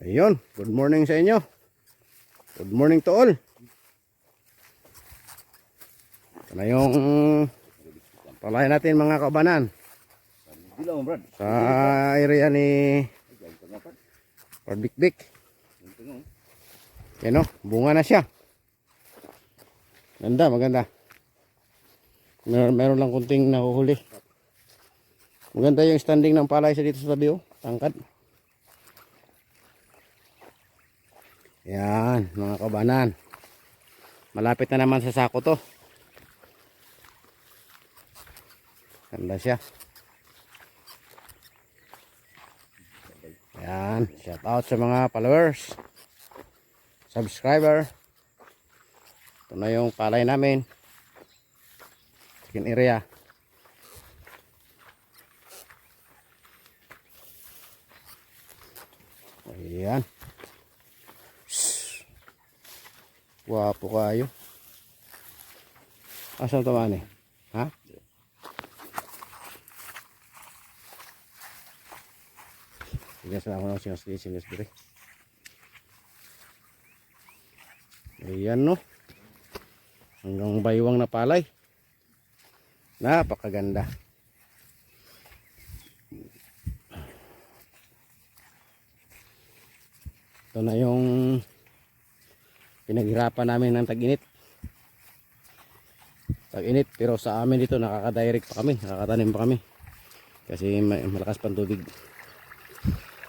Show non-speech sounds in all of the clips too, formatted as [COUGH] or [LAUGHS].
Ayun, good morning sa inyo. Good morning to all. Ito na yung palay natin mga kabanan sa area ni Parbikbik. Yan o, bunga na siya. Ganda, maganda. Mer meron lang kunting nahuhuli. Maganda yung standing ng palay sa dito sa tabi oh. Tangkad. Yan, mga kabanan. Malapit na naman sa sako to. Ganda siya. Yan, shout out sa mga followers. Subscriber. Ito na yung palay namin. Chicken area. Ayan. Shhh. Wapo kayo. Asan ito man eh? Ha? Tigas na ako ng sinas-sinas dire. Ayan no. Hanggang baywang na palay. Napakaganda. Ito na yung pinaghirapan namin ng tag-init. Tag-init pero sa amin dito nakaka-direct pa kami, nakakatanim pa kami. Kasi may malakas pang tubig.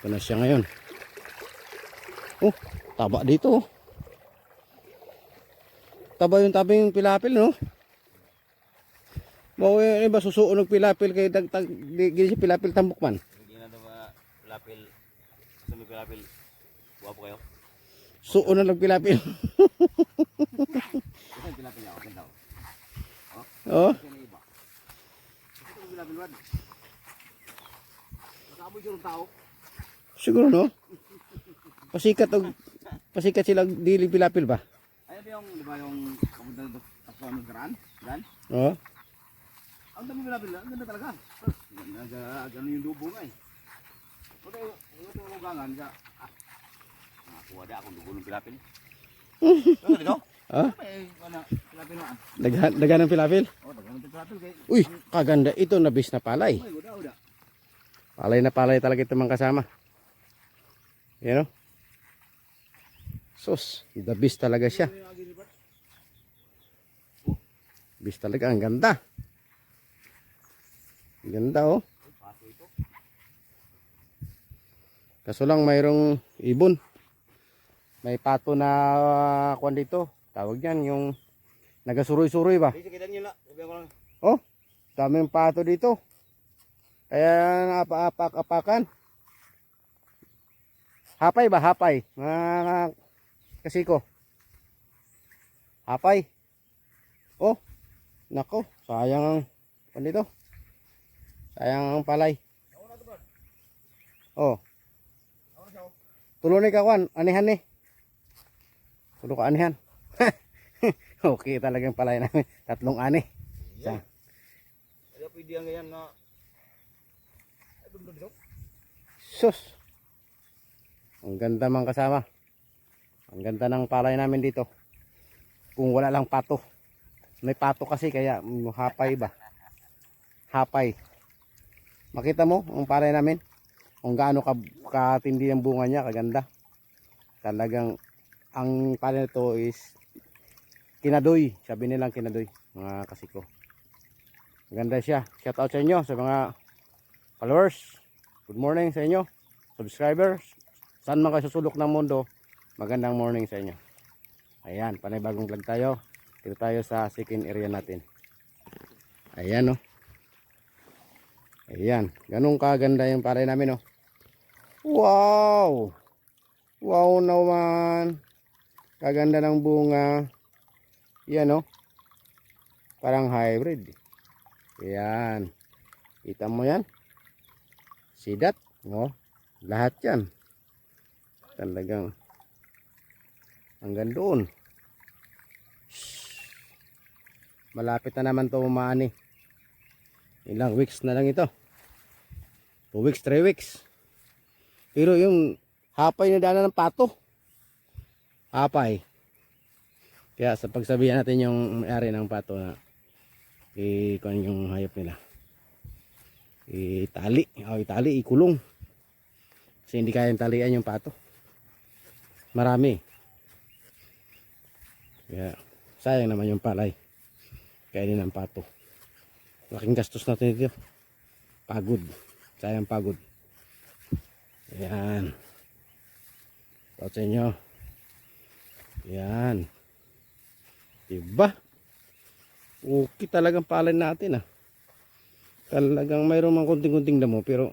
Ito na siya ngayon. Oh, taba dito. oh. Taba yung tabing pilapil, no? Mau yung iba susuon ng pilapil kay tag di gini si pilapil tambok man. Hindi na daw lapil. Gusto mo lapil. Guwapo kayo. Suon na lang pilapil. Ganda [LAUGHS] oh, siguro no. Pasikat og pasikat sila dili pilapil ba? Ayun yung, di ba yung kapunta doon sa ano garaan? Dan? Oh. Ang dami lapil. Ang ganda talaga. Gano'n yung dubo nga eh. Ito yung ugangan. Ah. Da akong dugo ng pilapil. [LAUGHS] Ano dito? Ah, May ano, na. daghan ng pilapil. Oh, dagan ng pilapil. Uy, kaganda ito na palay. Ay, uda, uda. Palay na palay talaga ito mga kasama. Yan o. Sus, the beast talaga siya. Beast talaga, ang ganda. Ang ganda oh. Kaso lang mayroong ibon. May pato na uh, kwan dito. Tawag yan, yung nagasuroy-suroy ba? Ko. Oh, daming pato dito. Kaya naapak-apakan. Hapay ba? Hapay. Mga kasiko. Hapay. Oh, nako. Sayang ang ano dito. Sayang ang palay. Oh. Tuloy ka kwan. Anihan ni. Tulo ka anihan. [LAUGHS] okay talagang palay namin. [LAUGHS] Tatlong ani. Sa. Kaya pwede ang ganyan na. Ay. Sus. Ang ganda mang kasama. Ang ganda ng palay namin dito. Kung wala lang pato. May pato kasi kaya hapay ba? Hapay. Makita mo ang palay namin? Kung gaano ka, katindi ang bunga niya, kaganda. Talagang ang palay nito is kinadoy. Sabi nilang kinadoy, mga kasiko. Maganda siya. Shout out sa inyo sa mga followers. Good morning sa inyo. Subscribers. Saan man kayo susulok ng mundo, magandang morning sa inyo. Ayan, panibagong vlog tayo. Dito tayo sa second area natin. Ayan oh. Ayan, ganun kaganda yung palay namin oh. Wow! Wow naman. Kaganda ng bunga. Yan oh. Parang hybrid. Ayan. Kita mo yan? Sidat. Oh. Lahat yan. Talagang hanggang doon. Malapit na naman to umaani. Ilang weeks na lang ito. 2 weeks, 3 weeks. Pero yung hapay na daanan ng pato. Hapay. Kaya sa pagsabihan natin yung may-ari ng pato na i-kuhan yung hayop nila. Itali. O itali, ikulong. Kasi hindi kayang talian yung pato. Marami. Kaya sayang naman yung palay. Kainin ng pato. Laking gastos natin dito. Pagod. Sayang pagod. Ayan. Ito sa inyo. Ayan. Diba? Okay talagang palay natin ah. Talagang mayroon mang kunting-kunting damo pero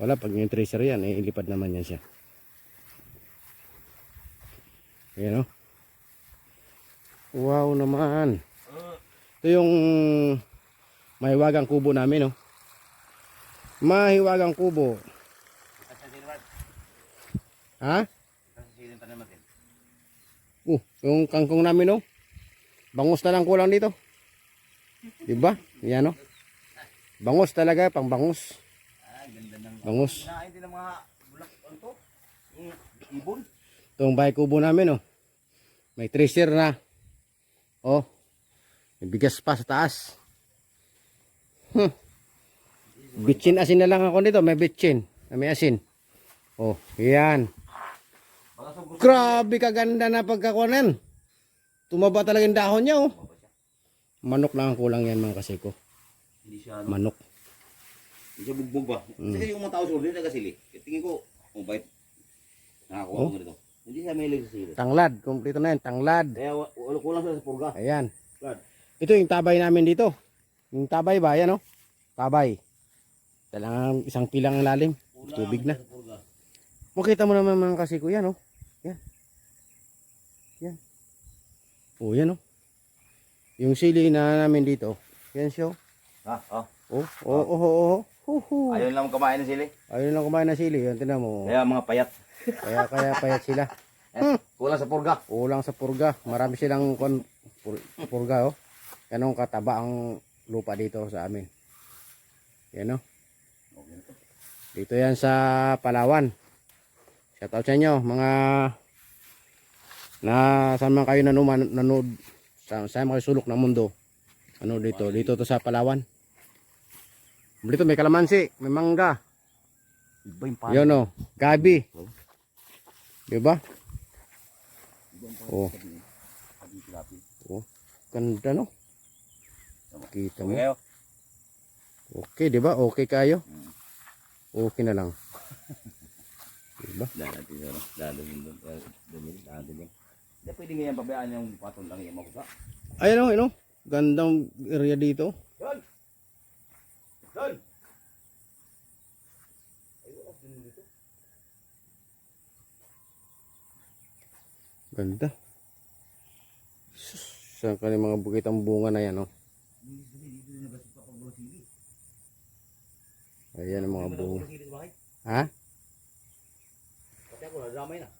wala pag yung tracer yan eh ilipad naman yan siya. Ayan o. Wow naman. Ito yung mahiwagang kubo namin oh. Mahiwagang kubo. Ha? Kasi din tanim natin. Uh, yung kangkong namin oh. Bangus na lang kulang dito. Diba? Yan oh. Bangus talaga, pang bangus. Ah, ganda ng... Bangus. Kinain din ng mga bulak, ano to? Yung ibon. Itong bahay kubo namin oh. May tracer na. Oh. May bigas pa sa taas. Hmm. Bitchin asin na lang ako dito. May bitchin. May asin. Oh, yan. Sa Grabe kaganda na pagkakuanan. Tumaba talaga yung dahon niya oh. Manok lang ang kulang yan mga kasiko. Hindi siya, ano, Manok. hindi siya bugbog ba? Mm. Kasi yung mga tao siguro, hindi nagasili. Tingin ko, oh, bait. Nakakuha Oh. ko ganito. Hindi siya may sa sili. Tanglad. Kumpleto na yan. Tanglad. Kaya wa- wala kulang sa purga. Ayan. Brad, Ito yung tabay namin dito. Yung tabay ba? Ayan oh. Tabay. Talagang isang pilang ang lalim. Tubig na. sa. Makita mo naman mga kasiko yan oh. Yan. Yan. Oh, yan oh. Yung sili na namin dito. Yan siya oh. Ha? Oh. Oh, oh, oh, oh, oh. Huhu. Ayaw lang kumain ng sili. Ayun lang kumain ng sili. Yan, tinan mo. Kaya mga payat. Kaya, kaya payat sila. [LAUGHS] Eh, kulang sa purga. Ulang sa purga. Marami silang kon, pur, purga oh. Ganong kataba ang lupa dito sa amin. Yan oh. Dito yan sa Palawan. Shout out sa inyo mga na saan man kayo nanuman, nanood sa saan man kayo sulok ng mundo. Ano dito? Dito to sa Palawan. Dito may kalamansi, may mangga. Yun oh, gabi. Di ba? Oh, oh. Ganda no? Kita mo. Okay, di ba? Okay kayo? Okay na lang. [LAUGHS] Di ba? Dahil natin Hindi pwede ngayon pabayaan yung patong lang yung makusa. Ayun oh, ayun oh. Gandang area dito. Din dito. Ganda. Saan ka mga bukit ang bunga na yan oh. Ayan ang mga bunga. Ha? Pati ako, nadamay na.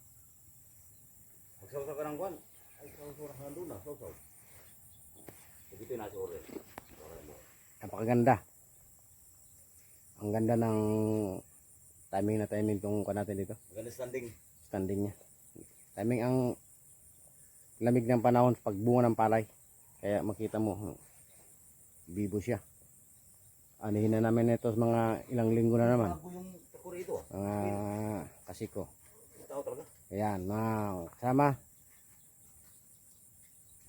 Magsawsaw ka ng kwan. Ay, sawsaw ng doon na. Sawsaw. Ito yung nasa orin. Napakaganda. Ang ganda ng timing na timing tong kuha natin dito. Maganda standing. Standing niya. Timing ang lamig ng panahon pag bunga ng palay. Kaya makita mo, bibo siya. Anihin na namin ito sa mga ilang linggo na naman. Bago yung tako rito. ah. Mga kasiko. Tao talaga. Ayan, mga kasama.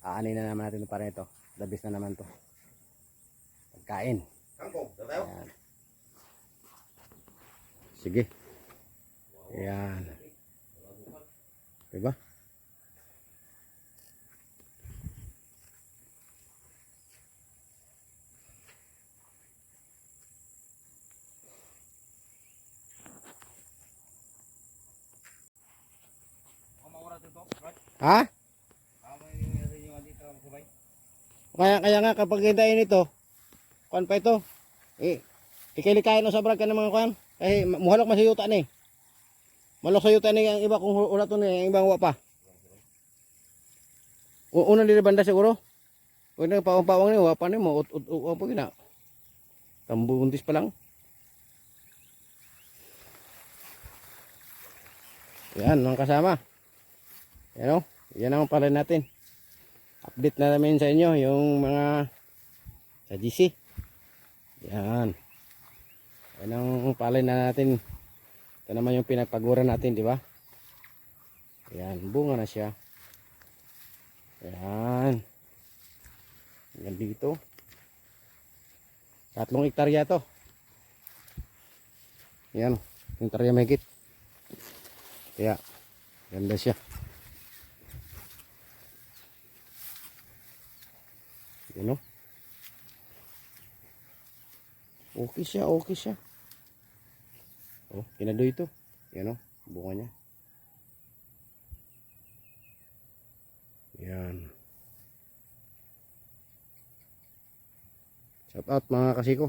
Aanin na naman natin para ito. Dabis na naman to. Pagkain. Ayan. Sige. Ayan. Diba? Ang maura dito. Right? Ha? Ang may yung andito ang sabay. Kaya, nga kapag hintayin ito, kuan pa ito, eh, ikilikain mo sa brag ka ng mga kuan. Eh, muhalok man ni. Malok sa ni ang iba kung to ni, ang ibang wa pa. Unang dili banda siguro. Kung na pawang-pawang ni, wa pa ni mo, ut apa gina. Tambo buntis pa lang. Yan, mga kasama. Yan o. Yan ang palay natin. Update na namin sa inyo yung mga sa GC. Yan. Yan ang palay na natin. Ito naman yung pinagpaguran natin, di ba? Yan, bunga na siya. Yan. Yan dito. Tatlong hektarya to. Yan, hektarya mahigit. Kaya, ganda siya. Yan o. Okay siya, okay siya. Oh, kinadoy ito. Yan o, bunga niya. Yan. Shout out mga kasiko.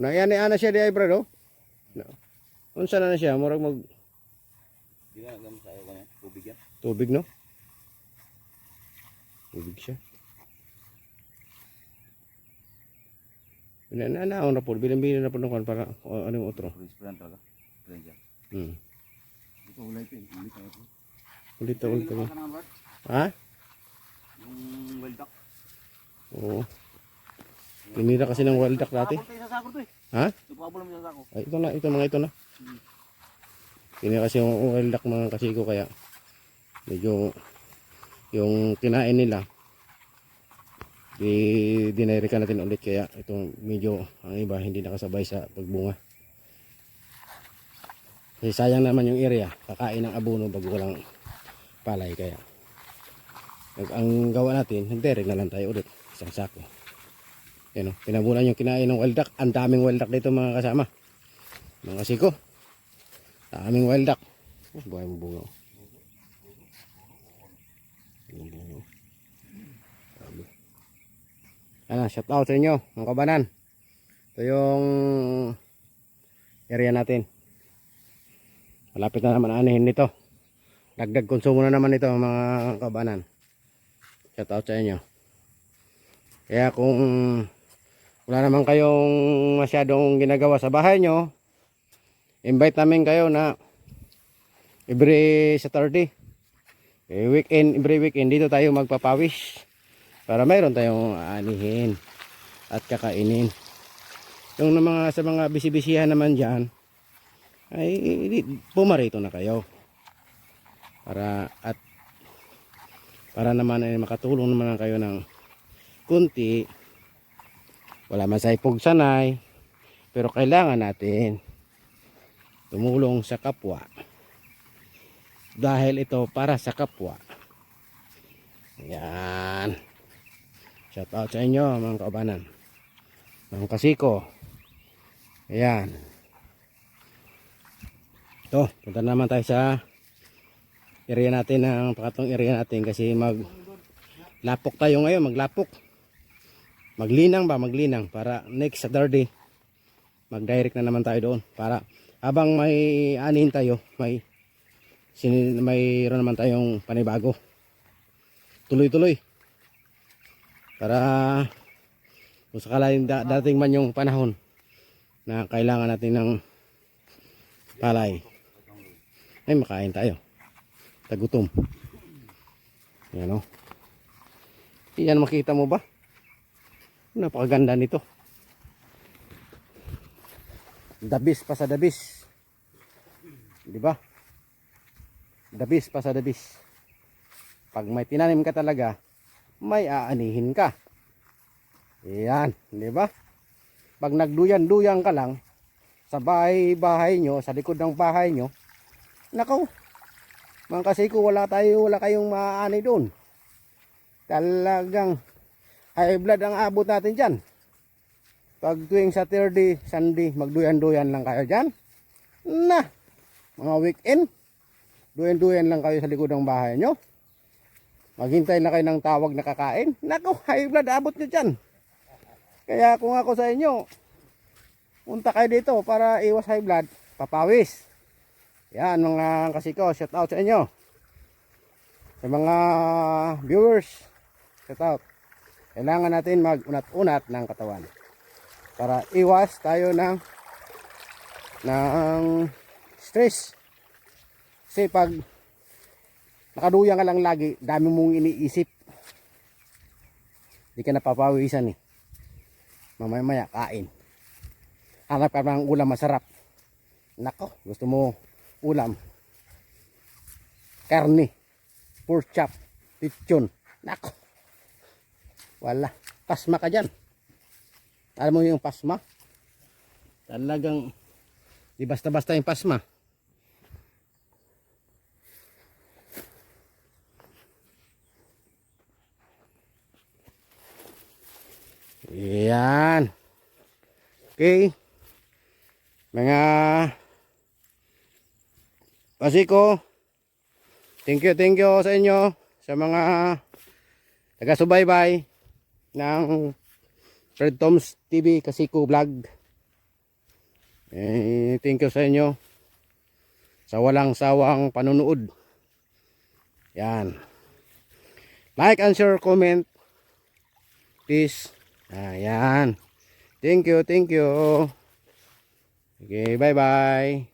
Na yan ni ana siya di ay bro. No. Unsa na na siya, murag mag Di ba gam sa tubig yan. tubig no? Tubig siya. Na na na na po, bilang-bilang na po ng kwan para o, ano yung otro. Prince talaga. Yan. Hmm. Ito ulay ito eh. Ulit ito. Ulit ulit Ito ulit. Brad. Ha? Yung wild duck. Oo. Tinira kasi ng wild duck dati. Eh. Ha? Ay, ito na, ito mga ito na. Tinira kasi yung wild duck mga kasiko kaya medyo yung kinain nila di dinerikan natin ulit kaya itong medyo ang iba hindi nakasabay sa pagbunga. Kasi sayang naman yung area. Kakain ng abono bago walang palay kaya. Ang gawa natin nagderek na lang tayo ulit isang sako. Yan o pinabulan yung kinain ng wild duck ang daming wild duck dito mga kasama. Mga kasiko daming wild duck oh, buhay mo bunga oh. Yung bunga, oh. Grabe. Ano, shout out sa inyo, mga kabanan. Ito yung area natin. Malapit na naman anihin nito. Dagdag konsumo na naman ito mga kabanan. Shout out sa inyo. Kaya kung wala naman kayong masyadong ginagawa sa bahay nyo, invite namin kayo na every Saturday, eh, weekend, every weekend dito tayo magpapawis para mayroon tayong aanihin at kakainin. Yung mga sa mga bisibisihan naman diyan ay pumarito na kayo. Para at para naman ay makatulong naman kayo ng kunti. Wala man sa ipog sanay pero kailangan natin tumulong sa kapwa. Dahil ito para sa kapwa. Yan. Shout out sa inyo mga kaubanan. Mga kasiko. Ayan. Ito, punta naman tayo sa area natin ng pakatong area natin kasi mag lapok tayo ngayon, maglapok. Maglinang ba, maglinang para next Saturday mag-direct na naman tayo doon para habang may anin tayo, may sin mayroon naman tayong panibago. Tuloy-tuloy para kung sakaling da- dating man yung panahon na kailangan natin ng palay ay makain tayo. Tagutom. Yan o yan makita mo ba? Napakaganda nito. Dabis pa sa dabis. Di ba? Dabis pa sa dabis. Pag may tinanim ka talaga may aanihin ka. Yan, di ba? Pag nagduyan-duyan ka lang sa bahay-bahay nyo, sa likod ng bahay nyo, nakaw, mga kasiko, wala tayo, wala kayong maaani doon. Talagang high blood ang abot natin dyan. Pag tuwing Saturday, Sunday, magduyan-duyan lang kayo dyan. Na, mga weekend, duyan-duyan lang kayo sa likod ng bahay nyo. Maghintay na kayo ng tawag na kakain. Nako, high blood abot nyo dyan. Kaya kung ako sa inyo, punta kayo dito para iwas high blood, papawis. Yan mga kasiko, shout out sa inyo. Sa mga viewers, shout out. Kailangan natin mag-unat-unat ng katawan. Para iwas tayo ng ng stress. Kasi pag nakaduyan ka lang lagi, dami mong iniisip. Di ka napapawisan eh. Mamaya maya kain. Hanap ka ng ulam masarap. Nako, gusto mo ulam. Karne. Pork chop. Lechon. Nako. Wala. Pasma ka dyan. Alam mo yung pasma? Talagang di basta-basta yung pasma. Yan. Okay. Mga Pasiko. Thank you, thank you sa inyo sa mga taga-subaybay ng Fred Toms TV Kasiko Vlog. Eh, thank you sa inyo sa walang sawang panunood. Yan. Like and share, comment. Peace. Ayan. Thank you, thank you. Okay, bye-bye.